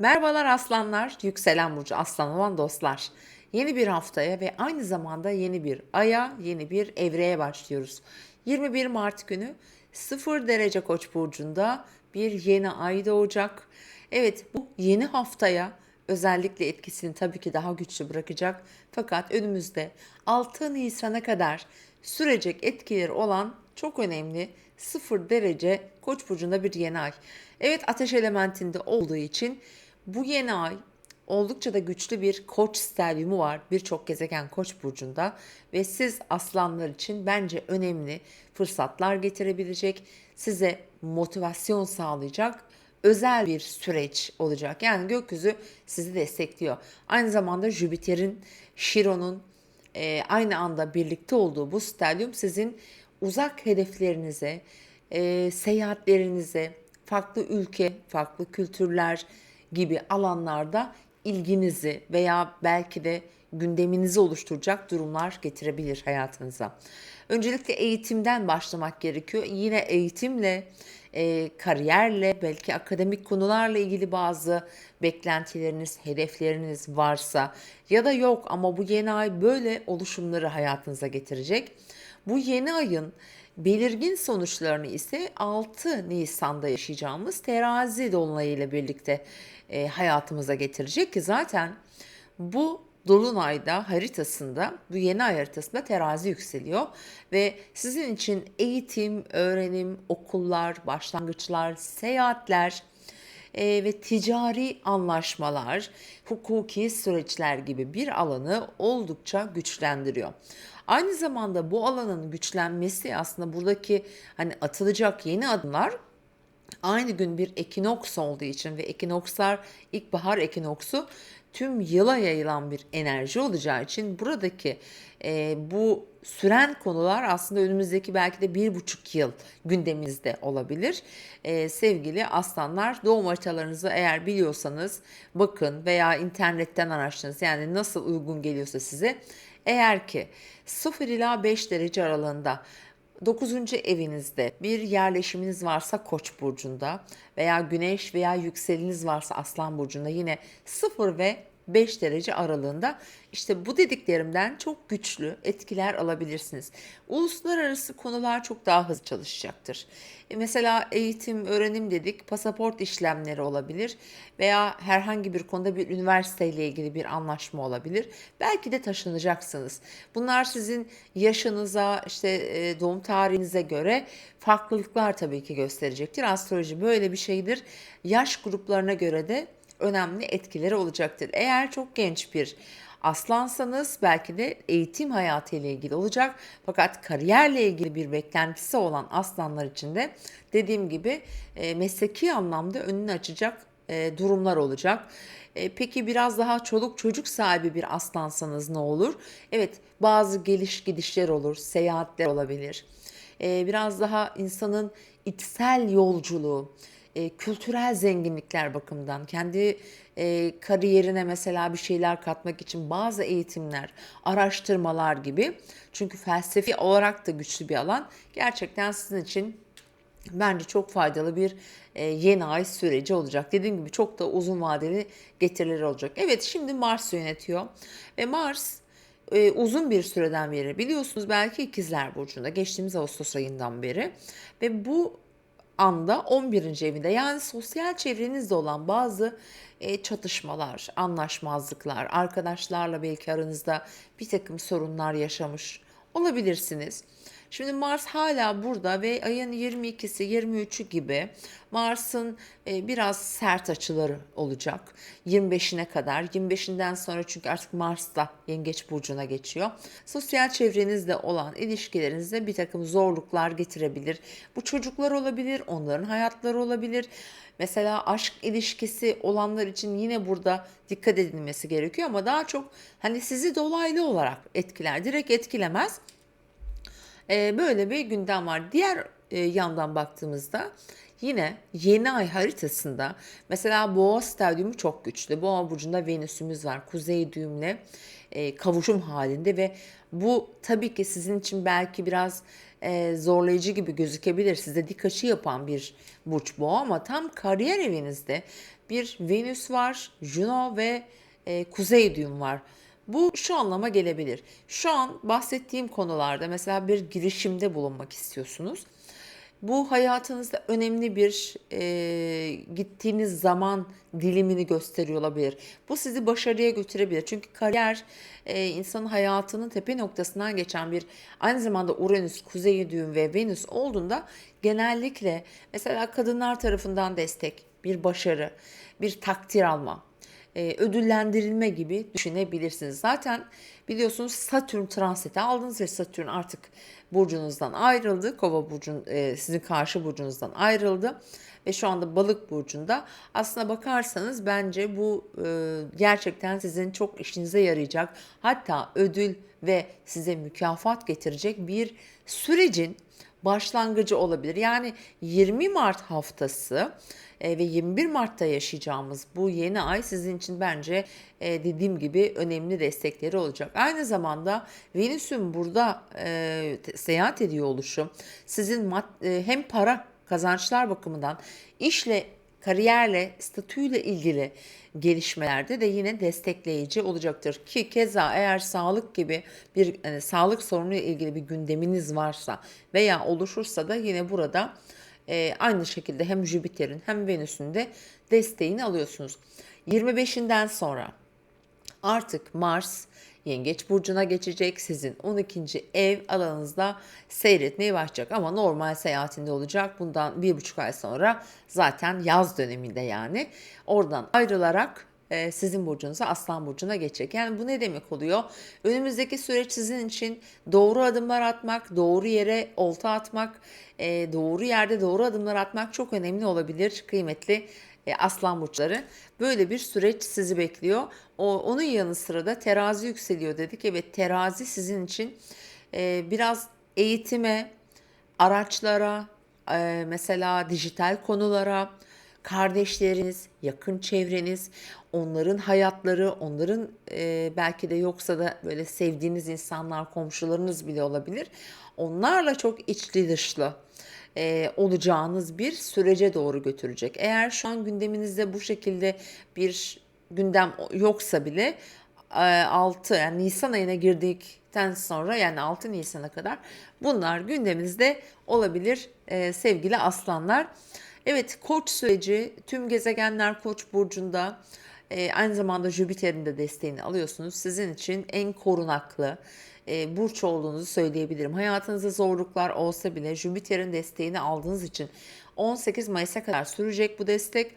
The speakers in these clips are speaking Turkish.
Merhabalar aslanlar, yükselen burcu aslan olan dostlar. Yeni bir haftaya ve aynı zamanda yeni bir aya, yeni bir evreye başlıyoruz. 21 Mart günü 0 derece koç burcunda bir yeni ay doğacak. Evet bu yeni haftaya özellikle etkisini tabii ki daha güçlü bırakacak. Fakat önümüzde 6 Nisan'a kadar sürecek etkileri olan çok önemli 0 derece koç burcunda bir yeni ay. Evet ateş elementinde olduğu için bu yeni ay oldukça da güçlü bir koç stelyumu var birçok gezegen koç burcunda ve siz aslanlar için bence önemli fırsatlar getirebilecek, size motivasyon sağlayacak özel bir süreç olacak. Yani gökyüzü sizi destekliyor. Aynı zamanda Jüpiter'in, Şiron'un e, aynı anda birlikte olduğu bu stelyum sizin uzak hedeflerinize, e, seyahatlerinize, farklı ülke, farklı kültürler gibi alanlarda ilginizi veya belki de gündeminizi oluşturacak durumlar getirebilir hayatınıza. Öncelikle eğitimden başlamak gerekiyor. Yine eğitimle, e, kariyerle, belki akademik konularla ilgili bazı beklentileriniz, hedefleriniz varsa ya da yok ama bu yeni ay böyle oluşumları hayatınıza getirecek. Bu yeni ayın belirgin sonuçlarını ise 6 Nisan'da yaşayacağımız terazi dolunayı ile birlikte e, hayatımıza getirecek ki zaten bu Dolunay'da haritasında, bu yeni ay haritasında terazi yükseliyor ve sizin için eğitim, öğrenim, okullar, başlangıçlar, seyahatler e, ve ticari anlaşmalar, hukuki süreçler gibi bir alanı oldukça güçlendiriyor. Aynı zamanda bu alanın güçlenmesi aslında buradaki hani atılacak yeni adımlar aynı gün bir ekinoks olduğu için ve ekinokslar ilkbahar ekinoksu tüm yıla yayılan bir enerji olacağı için buradaki e, bu süren konular aslında önümüzdeki belki de bir buçuk yıl gündemimizde olabilir. E, sevgili aslanlar doğum haritalarınızı eğer biliyorsanız bakın veya internetten araştırınız yani nasıl uygun geliyorsa size. Eğer ki 0 ila 5 derece aralığında 9. evinizde bir yerleşiminiz varsa Koç burcunda veya Güneş veya yükseliniz varsa Aslan burcunda yine 0 ve 5 derece aralığında işte bu dediklerimden çok güçlü etkiler alabilirsiniz. Uluslararası konular çok daha hızlı çalışacaktır. E mesela eğitim, öğrenim dedik, pasaport işlemleri olabilir veya herhangi bir konuda bir üniversiteyle ilgili bir anlaşma olabilir. Belki de taşınacaksınız. Bunlar sizin yaşınıza, işte e, doğum tarihinize göre farklılıklar tabii ki gösterecektir. Astroloji böyle bir şeydir. Yaş gruplarına göre de önemli etkileri olacaktır. Eğer çok genç bir aslansanız belki de eğitim hayatı ile ilgili olacak. Fakat kariyerle ilgili bir beklentisi olan aslanlar için de dediğim gibi e, mesleki anlamda önünü açacak e, durumlar olacak. E, peki biraz daha çoluk çocuk sahibi bir aslansanız ne olur? Evet bazı geliş gidişler olur, seyahatler olabilir. Biraz daha insanın içsel yolculuğu, e, kültürel zenginlikler bakımından kendi e, kariyerine mesela bir şeyler katmak için bazı eğitimler, araştırmalar gibi. Çünkü felsefi olarak da güçlü bir alan. Gerçekten sizin için bence çok faydalı bir e, yeni ay süreci olacak. Dediğim gibi çok da uzun vadeli getirileri olacak. Evet şimdi Mars yönetiyor ve Mars e, uzun bir süreden beri biliyorsunuz belki ikizler burcunda geçtiğimiz Ağustos ayından beri ve bu anda 11. evinde yani sosyal çevrenizde olan bazı e, çatışmalar, anlaşmazlıklar, arkadaşlarla belki aranızda bir takım sorunlar yaşamış olabilirsiniz. Şimdi Mars hala burada ve ayın 22'si 23'ü gibi Mars'ın e, biraz sert açıları olacak. 25'ine kadar. 25'inden sonra çünkü artık Mars da Yengeç Burcu'na geçiyor. Sosyal çevrenizde olan ilişkilerinizde bir takım zorluklar getirebilir. Bu çocuklar olabilir, onların hayatları olabilir. Mesela aşk ilişkisi olanlar için yine burada dikkat edilmesi gerekiyor ama daha çok hani sizi dolaylı olarak etkiler. Direkt etkilemez. Ee, böyle bir gündem var. Diğer e, yandan baktığımızda yine yeni ay haritasında mesela Boğa stadyumu çok güçlü. Boğa burcunda Venüs'ümüz var. Kuzey düğümle e, kavuşum halinde ve bu tabii ki sizin için belki biraz e, zorlayıcı gibi gözükebilir. Size dik açı yapan bir burç bu ama tam kariyer evinizde bir Venüs var, Juno ve Kuzey düğüm var. Bu şu anlama gelebilir. Şu an bahsettiğim konularda mesela bir girişimde bulunmak istiyorsunuz. Bu hayatınızda önemli bir e, gittiğiniz zaman dilimini gösteriyor olabilir. Bu sizi başarıya götürebilir. Çünkü kariyer e, insanın hayatının tepe noktasından geçen bir aynı zamanda Uranüs, Kuzey düğüm ve Venüs olduğunda genellikle mesela kadınlar tarafından destek, bir başarı, bir takdir alma, e, ödüllendirilme gibi düşünebilirsiniz. Zaten biliyorsunuz Satürn transiti aldınız ve Satürn artık burcunuzdan ayrıldı. Kova burcun e, sizin karşı burcunuzdan ayrıldı ve şu anda balık burcunda. Aslına bakarsanız bence bu e, gerçekten sizin çok işinize yarayacak. Hatta ödül ve size mükafat getirecek bir sürecin başlangıcı olabilir. Yani 20 Mart haftası e, ve 21 Mart'ta yaşayacağımız bu yeni ay sizin için bence e, dediğim gibi önemli destekleri olacak. Aynı zamanda Venüs'ün burada e, seyahat ediyor oluşu sizin hem para kazançlar bakımından işle kariyerle, statüyle ilgili gelişmelerde de yine destekleyici olacaktır. Ki keza eğer sağlık gibi bir hani sağlık sorunu ile ilgili bir gündeminiz varsa veya oluşursa da yine burada e, aynı şekilde hem Jüpiter'in hem Venüs'ün de desteğini alıyorsunuz. 25'inden sonra Artık Mars Yengeç burcuna geçecek. Sizin 12. ev alanınızda seyretmeye başlayacak ama normal seyahatinde olacak. Bundan bir buçuk ay sonra zaten yaz döneminde yani oradan ayrılarak e, sizin burcunuza Aslan burcuna geçecek. Yani bu ne demek oluyor? Önümüzdeki süreç sizin için doğru adımlar atmak, doğru yere olta atmak, e, doğru yerde doğru adımlar atmak çok önemli olabilir kıymetli e, aslan burçları. Böyle bir süreç sizi bekliyor. O, onun yanı sıra da terazi yükseliyor dedik. Evet terazi sizin için e, biraz eğitime, araçlara, e, mesela dijital konulara, kardeşleriniz, yakın çevreniz, onların hayatları, onların e, belki de yoksa da böyle sevdiğiniz insanlar, komşularınız bile olabilir. Onlarla çok içli dışlı e, olacağınız bir sürece doğru götürecek. Eğer şu an gündeminizde bu şekilde bir gündem yoksa bile 6 yani Nisan ayına girdikten sonra yani 6 Nisan'a kadar bunlar gündeminizde olabilir e, sevgili aslanlar. Evet koç süreci tüm gezegenler koç burcunda e, aynı zamanda Jüpiter'in de desteğini alıyorsunuz. Sizin için en korunaklı e, burç olduğunuzu söyleyebilirim. Hayatınızda zorluklar olsa bile Jüpiter'in desteğini aldığınız için 18 Mayıs'a kadar sürecek bu destek.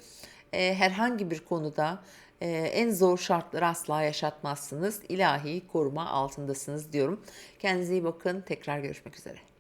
E, herhangi bir konuda e, en zor şartları asla yaşatmazsınız. İlahi koruma altındasınız diyorum. Kendinize iyi bakın. Tekrar görüşmek üzere.